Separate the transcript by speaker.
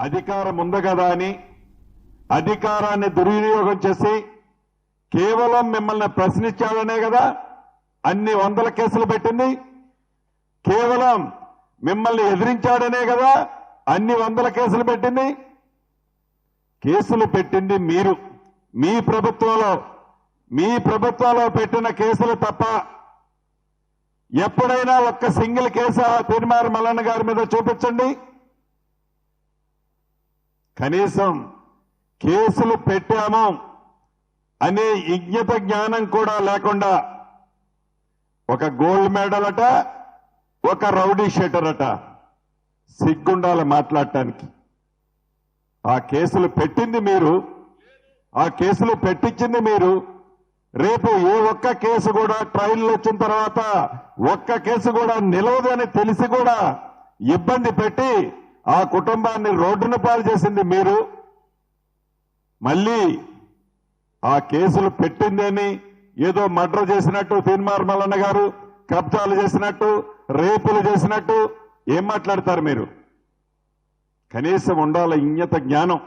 Speaker 1: అధికారం ఉంది కదా అని అధికారాన్ని దుర్వినియోగం చేసి కేవలం మిమ్మల్ని ప్రశ్నించాలనే కదా అన్ని వందల కేసులు పెట్టింది. కేవలం మిమ్మల్ని ఎదిరించాడనే కదా అన్ని వందల కేసులు పెట్టింది. కేసులు పెట్టింది మీరు. మీ ప్రభుత్వంలో మీ ప్రభుత్వంలో పెట్టిన కేసులు తప్ప ఎప్పుడైనా ఒక్క సింగిల్ కేసు ఆ మల్లన్న గారి మీద చూపించండి. కనీసం కేసులు పెట్టాము అనే ఇజ్ఞత జ్ఞానం కూడా లేకుండా ఒక గోల్డ్ మెడల్ అట ఒక రౌడీ షెటర్ అట సిగ్గుండాలి మాట్లాడటానికి. ఆ కేసులు పెట్టింది మీరు ఆ కేసులు పెట్టించింది మీరు. రేపు ఏ ఒక్క కేసు కూడా ట్రయల్ వచ్చిన తర్వాత ఒక్క కేసు కూడా నిలవదని తెలిసి కూడా ఇబ్బంది పెట్టి ఆ కుటుంబాన్ని రోడ్డున పాలు చేసింది మీరు. మళ్ళీ ఆ కేసులు పెట్టిందని ఏదో మర్డర్ చేసినట్టు తీన్మార్ మల్లన్న గారు కబ్జాలు చేసినట్టు రేపులు చేసినట్టు ఏం మాట్లాడతారు మీరు? కనీసం ఉండాలి ఇంగత జ్ఞానం.